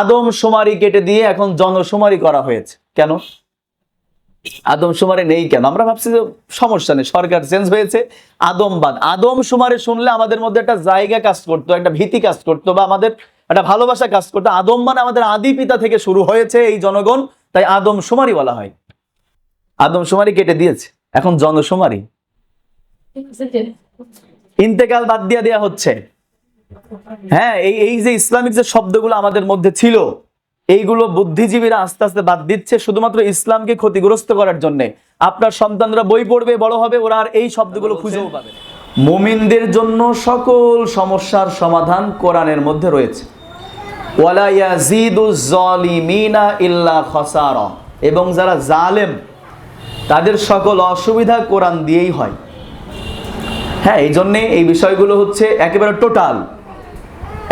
আদম সুমারি কেটে দিয়ে এখন জনশুমারি করা হয়েছে। কেন? আদম সুমারে নেই কেন? আমরা ভাবছি যে সমস্যা নেই সরকার চেঞ্জ হয়েছে আদমবাদ আদম সুমারে শুনলে আমাদের মধ্যে একটা জায়গা কাজ করতো একটা ভীতি কাজ করতো বা আমাদের একটা ভালোবাসা কাজ করতো। আদম মানে আমাদের আদি পিতা থেকে শুরু হয়েছে এই জনগণ তাই আদম সুমারি বলা হয়। আদম সুমারি কেটে দিয়েছে এখন জনশুমারি। ইন্তেকাল বাদ দিয়ে দেওয়া হচ্ছে। হ্যাঁ এই এই যে ইসলামিক যে শব্দগুলো আমাদের মধ্যে ছিল এইগুলো বুদ্ধিজীবীরা আস্তে আস্তে বাদ দিচ্ছে শুধুমাত্র ইসলামকে ক্ষতিগ্রস্ত করার জন্য। আপনার সন্তানরা বই পড়বে বড় হবে ওরা আর এই শব্দগুলো খুঁজেও পাবে মুমিনদের জন্য সকল সমস্যার সমাধান কোরআনের মধ্যে রয়েছে। ওয়ালা ইল্লা খসারা। এবং যারা জালেম তাদের সকল অসুবিধা কোরআন দিয়েই হয়। হ্যাঁ এই জন্যে এই বিষয়গুলো হচ্ছে একেবারে টোটাল।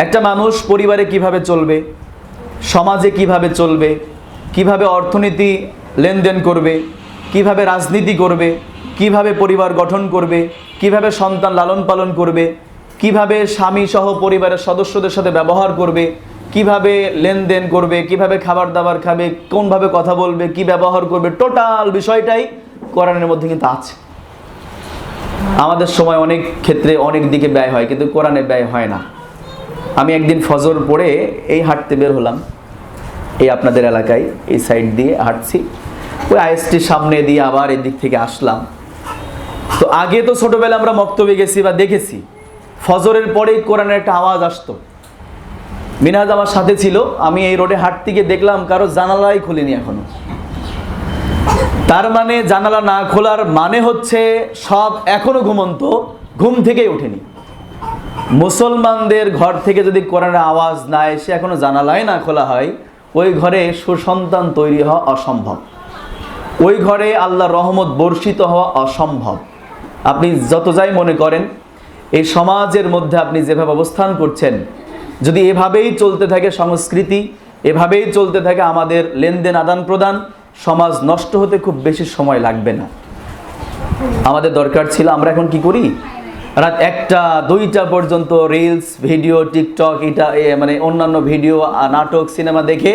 একটা মানুষ পরিবারে কীভাবে চলবে, সমাজে কীভাবে চলবে, কীভাবে অর্থনীতি লেনদেন করবে, কীভাবে রাজনীতি করবে, কীভাবে পরিবার গঠন করবে, কীভাবে সন্তান লালন পালন করবে, কীভাবে স্বামী সহ পরিবারের সদস্যদের সাথে ব্যবহার করবে, কীভাবে লেনদেন করবে, কীভাবে খাবার দাবার খাবে, কোনভাবে কথা বলবে, কি ব্যবহার করবে, টোটাল বিষয়টাই কোরআনের মধ্যে কিন্তু আছে। আমাদের সময় অনেক ক্ষেত্রে অনেক দিকে ব্যয় হয়, কিন্তু কোরআনে ব্যয় হয় না। আমি একদিন ফজর পড়ে এই হাঁটতে বের হলাম। এই আপনাদের এলাকায় এই সাইড দিয়ে হাঁটছি। ওই আইএসটির সামনে দিয়ে আবার এদিক থেকে আসলাম। তো আগে তো ছোটবেলা আমরা মক্তবে গেছি বা দেখেছি। ফজরের পরেই কোরআনের একটা আওয়াজ আসতো। মিনাজ আমার সাথে ছিল, আমি এই রোডে হাঁটতে গিয়ে দেখলাম কারও জানালাই খুলিনি এখনও। তার মানে জানালা না খোলার মানে হচ্ছে সব এখনও ঘুমন্ত, ঘুম থেকেই ওঠেনি। মুসলমানদের ঘর থেকে যদি কোরআনের আওয়াজ না এসে এখনও জানালাই না খোলা হয়, ওই ঘরে সুসন্তান তৈরি হওয়া অসম্ভব। ওই ঘরে আল্লাহ রহমত বর্ষিত হওয়া অসম্ভব। আপনি যত যাই মনে করেন, এই সমাজের মধ্যে আপনি যেভাবে অবস্থান করছেন, যদি এভাবেই চলতে থাকে সংস্কৃতি, এভাবেই চলতে থাকে আমাদের লেনদেন আদান প্রদান, সমাজ নষ্ট হতে খুব বেশি সময় লাগবে না। আমাদের দরকার ছিল আমরা এখন কি করি? রাত একটা, দুইটা পর্যন্ত রিলস ভিডিও টিকটক এটা মানে অন্যান্য ভিডিও নাটক সিনেমা দেখে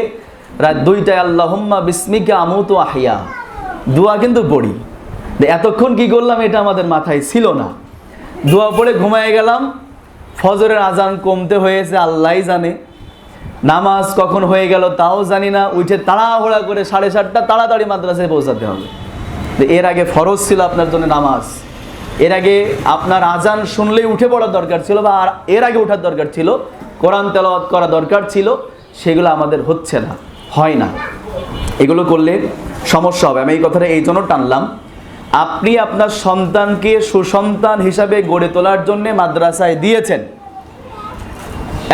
রাত দুইটায় আল্লাহম্মা বিস্মিকা আমুত আহিয়া। দোয়া কিন্তু পড়ি। এতক্ষণ কি করলাম, এটা আমাদের মাথায় ছিল না। দোয়া পড়ে ঘুমায় গেলাম, ফজরের আজান কমতে হয়েছে আল্লাহই জানে। নামাজ কখন হয়ে গেল তাও জানি না, উঠে তাড়াহুড়া করে সাড়ে সাতটা তাড়াতাড়ি মাদ্রাসায় পৌঁছাতে হবে। এর আগে ফরজ ছিল আপনার জন্য নামাজ। এর আগে আপনার আজান শুনলেই উঠে পড়ার দরকার ছিল বা আর এর আগে ওঠার দরকার ছিল। কোরআন তেলাওয়াত করা দরকার ছিল, সেগুলো আমাদের হচ্ছে না, হয় না। এগুলো করলে সমস্যা হবে। আমি এই কথাটা এই জন্য টানলাম। আপনি আপনার সন্তানকে সুসন্তান হিসাবে গড়ে তোলার জন্য মাদ্রাসায় দিয়েছেন।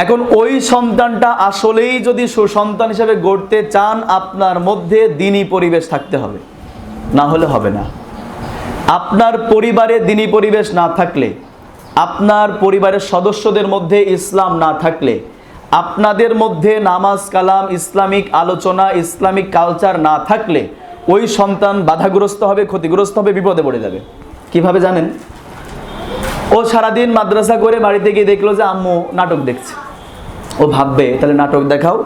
এখন ওই সন্তানটা আসলেই যদি সুসন্তান হিসাবে গড়তে চান, আপনার মধ্যে দিনই পরিবেশ থাকতে হবে। না হলে হবে না। আপনার পরিবারে দিনী পরিবেশ না থাকলে, আপনার পরিবারের সদস্যদের মধ্যে ইসলাম না থাকলে, আপনাদের মধ্যে নামাজ, কালাম, ইসলামিক আলোচনা, ইসলামিক কালচার না থাকলে, ওই সন্তান বাধাগ্রস্ত হবে, ক্ষতিগ্রস্ত হবে, বিপদে পড়ে যাবে। কীভাবে জানেন? ও সারাদিন মাদ্রাসা করে বাড়িতে গিয়ে দেখল যে আম্মু নাটক দেখছে। ও ভাববে, তাহলে নাটক দেখাও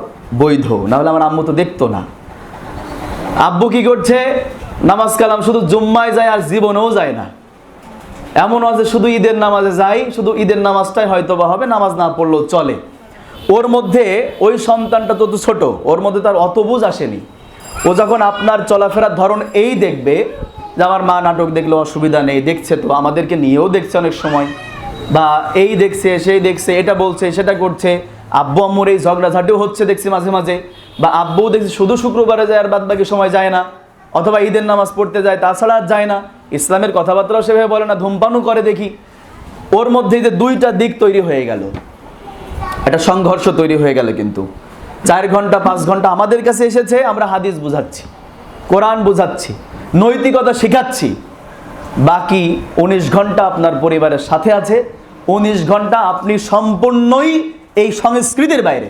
বৈধ না হলে আমার আম্মু তো দেখতো না। আব্বু কি করছে? নামাজ কালাম শুধু জুম্মায় যায় আর জীবনেও যায় না। এমন আছে শুধু ঈদের নামাজে যাই শুধু ঈদের নামাজটাই হয়তো বা হবে, নামাজ না পড়লেও চলে। ওর মধ্যে ওই সন্তানটা তো ছোট, ওর মধ্যে তার অত বুঝ আসেনি। ও যখন আপনার চলাফেরার ধরন এই দেখবে যে আমার মা নাটক দেখলে অসুবিধা নেই, দেখছে তো, আমাদেরকে নিয়েও দেখছে অনেক সময়। বা এই দেখছে, সেই দেখছে, এটা বলছে, সেটা করছে। আব্বু আম্মুর এই ঝগড়াঝাটিও হচ্ছে দেখছি মাঝে মাঝে। বা আব্বুও দেখছি শুধু শুক্রবারে যায় আর বাদ বাকি সময় যায় না। অথবা ঈদের নামাজ পড়তে যায়, তাছাড়া আর যায় না। ইসলামের কথাবার্তাও সেভাবে বলে না, ধূমপানও করে দেখি। ওর মধ্যে যে দুইটা দিক তৈরি হয়ে গেল। একটা সংঘর্ষ তৈরি হয়ে গেল কিন্তু। চার ঘণ্টা, পাঁচ ঘণ্টা আমাদের কাছে এসেছে, আমরা হাদিস বুঝাচ্ছি, কোরআন বুঝাচ্ছি, নৈতিকতা শেখাচ্ছি। বাকি উনিশ ঘণ্টা আপনার পরিবারের সাথে আছে। উনিশ ঘণ্টা আপনি সম্পূর্ণই এই সংস্কৃতির বাইরে।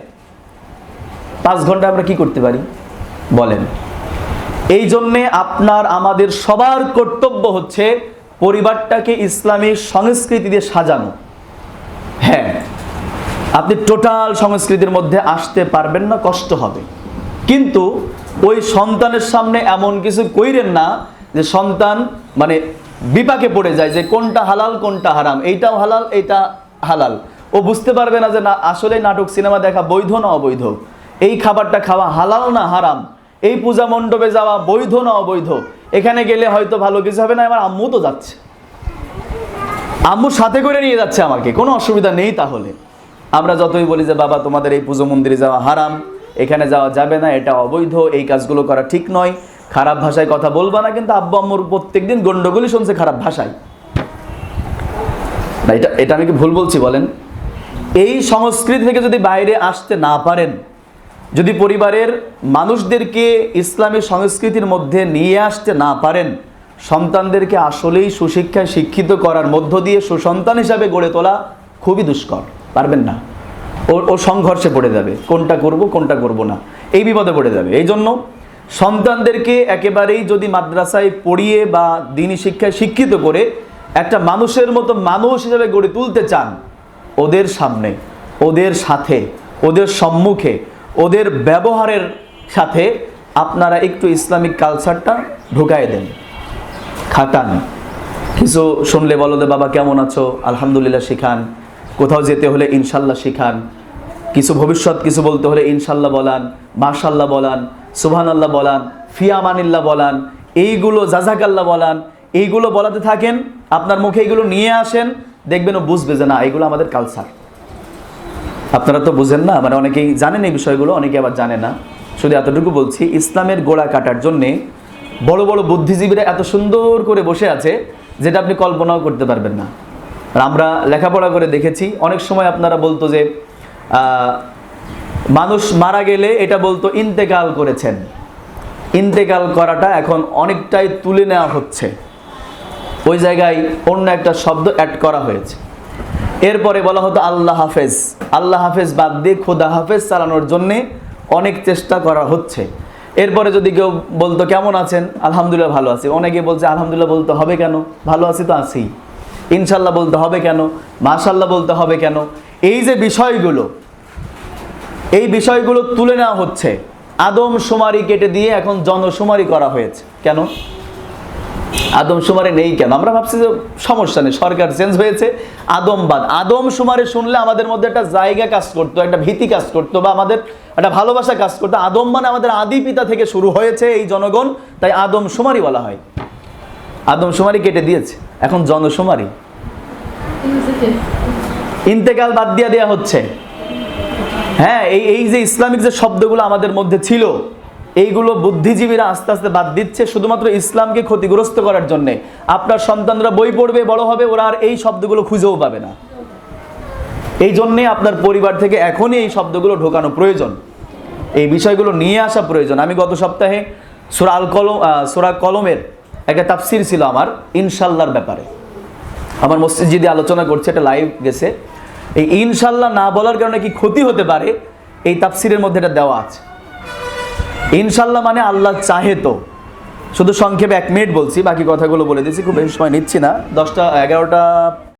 পাঁচ ঘণ্টা আমরা কি করতে পারি? বলেন। এই জন্যে আপনার আমাদের সবার কর্তব্য হচ্ছে পরিবারটাকে ইসলামী সংস্কৃতি দিয়ে সাজানো। হ্যাঁ আপনি টোটাল সংস্কৃতির মধ্যে আসতে পারবেন না, কষ্ট হবে। কিন্তু ওই সন্তানের সামনে এমন কিছু কইরেন না যে সন্তান মানে বিপাকে পড়ে যায় যে কোনটা হালাল, কোনটা হারাম, এইটাও হালাল, এইটা হালাল। ও বুঝতে পারবে না যে না, আসলে নাটক, সিনেমা দেখা বৈধ না অবৈধ? এই খাবারটা খাওয়া হালাল না হারাম? এই পূজা মণ্ডপে যাওয়া বৈধ না অবৈধ? এখানে গেলে হয়তো ভালো কিছু হবে না আমার আম্মু তো যাচ্ছে। আম্মু সাথে করে নিয়ে যাচ্ছে আমাকে, কোনো অসুবিধা নেই তাহলে। আমরা যতই বলি যে, বাবা, তোমাদের এই পুজো মন্দিরে যাওয়া হারাম, এখানে যাওয়া যাবে না, এটা অবৈধ, এই কাজগুলো করা ঠিক নয়। খারাপ ভাষায় কথা বলবা না, কিন্তু আব্বু আম্মুর প্রত্যেকদিন গন্ডগোলই শুনছে খারাপ ভাষায়। না, এটা এটা আমি কি ভুল বলছি বলেন? এই সংস্কৃতি থেকে যদি বাইরে আসতে না পারেন যদি পরিবারের মানুষদেরকে ইসলামী সংস্কৃতির মধ্যে নিয়ে আসতে না পারেন, সন্তানদেরকে আসলেই সুশিক্ষায় শিক্ষিত করার মধ্য দিয়ে সুসন্তান হিসাবে গড়ে তোলা খুবই দুষ্কর, পারবেন না। ও ও সংঘর্ষে পড়ে যাবে, কোনটা করব কোনটা করব না, এই বিপদে পড়ে যাবে। এই জন্য সন্তানদেরকে একেবারেই যদি মাদ্রাসায় পড়িয়ে বা দিনী শিক্ষায় শিক্ষিত করে একটা মানুষের মতো মানুষ হিসেবে গড়ে তুলতে চান, ওদের সামনে, ওদের সাথে, ওদের সম্মুখে ওদের ব্যবহারের সাথে আপনারা একটু ইসলামিক কালচারটা ঢুকাই দেন। খাটান। কিছু শুনলে বলো যে, বাবা, কেমন আছো? আলহামদুলিল্লাহ, শিখান। কোথাও যেতে হলে ইনশাল্লাহ শিখান। কিছু ভবিষ্যৎ, কিছু বলতে হলে ইনশাল্লাহ বলান, মাশাল্লাহ বলান সুবহান আল্লাহ বলান, ফিয়ামানিল্লাহ বলান, এইগুলো জাজাকাল্লাহ বলান, এইগুলো বলাতে থাকেন, আপনার মুখে এইগুলো নিয়ে আসেন, দেখবেন ও বুঝবে যে না, এগুলো আমাদের কালচার। আপনারা তো বুঝেন না মানে অনেকেই জানেন এই বিষয়গুলো, অনেকে আবার জানে না। শুধু এতটুকু বলছি, ইসলামের গোড়া কাটার জন্যে বড় বড় বুদ্ধিজীবীরা এত সুন্দর করে বসে আছে, যেটা আপনি কল্পনাও করতে পারবেন না। আর আমরা লেখাপড়া করে দেখেছি, অনেক সময় আপনারা বলতো যে মানুষ মারা গেলে এটা বলতো, ইন্তেকাল করেছেন। ইন্তেকাল করাটা এখন অনেকটাই তুলে নেওয়া হচ্ছে। ওই জায়গায় অন্য একটা শব্দ অ্যাড করা হয়েছে। এরপরে বলা হতো আল্লাহ হাফেজ। আল্লাহ হাফেজ বাদ দিয়ে খোদা হাফেজ চালানোর জন্যে অনেক চেষ্টা করা হচ্ছে। এরপরে যদি কেউ বলতো, কেমন আছেন? আলহামদুলিল্লাহ ভালো আছি। অনেকে বলছে, আলহামদুলিল্লাহ বলতে হবে কেন? ভালো আছি তো আছি। ইনশাল্লাহ বলতে হবে কেন? মাশাল্লাহ বলতে হবে কেন? এই যে বিষয়গুলো, এই বিষয়গুলো তুলে নেওয়া হচ্ছে। আদম সুমারি কেটে দিয়ে এখন জনশুমারি করা হয়েছে। কেন? আদম সুমারে নেই কেন? আমরা ভাবছি যে সমস্যা নেই, সরকার চেঞ্জ হয়েছে আদমবাদ আদম সুমারে শুনলে আমাদের মধ্যে একটা জায়গা কাজ করতো, একটা ভীতি কাজ করতো বা আমাদের একটা ভালোবাসা কাজ করতো। আদম মানে আমাদের আদি পিতা থেকে শুরু হয়েছে এই জনগণ, তাই আদম সুমারি বলা হয়। আদম সুমারি কেটে দিয়েছে, এখন জনশুমারি ইন্তেকাল বাদ দিয়ে দেওয়া হচ্ছে। হ্যাঁ এই এই যে ইসলামিক যে শব্দগুলো আমাদের মধ্যে ছিল এইগুলো বুদ্ধিজীবীরা আস্তে আস্তে বাদ দিচ্ছে শুধুমাত্র ইসলামকে ক্ষতিগ্রস্ত করার জন্যে। আপনার সন্তানরা বই পড়বে, বড় হবে, ওরা আর এই শব্দগুলো খুঁজেও পাবে না। এই জন্যে আপনার পরিবার থেকে এখনই এই শব্দগুলো ঢোকানো প্রয়োজন। এই বিষয়গুলো নিয়ে আসা প্রয়োজন। আমি গত সপ্তাহে সুরা আল কলম সুরা কলমের একটা তাফসির ছিল আমার, ইনশাল্লাহর ব্যাপারে। আমার মসজিদে আলোচনা করছে একটা লাইভ গেছে। এই ইনশাল্লাহ না বলার কারণে কি ক্ষতি হতে পারে, এই তাফসিরের মধ্যে এটা দেওয়া আছে। ইনশাল্লাহ মানে আল্লাহ চাহে তো। শুধু সংক্ষেপে এক মিনিট বলছি, বাকি কথাগুলো বলে দিচ্ছি, খুব বেশি সময় নিচ্ছি না। দশটা, এগারোটা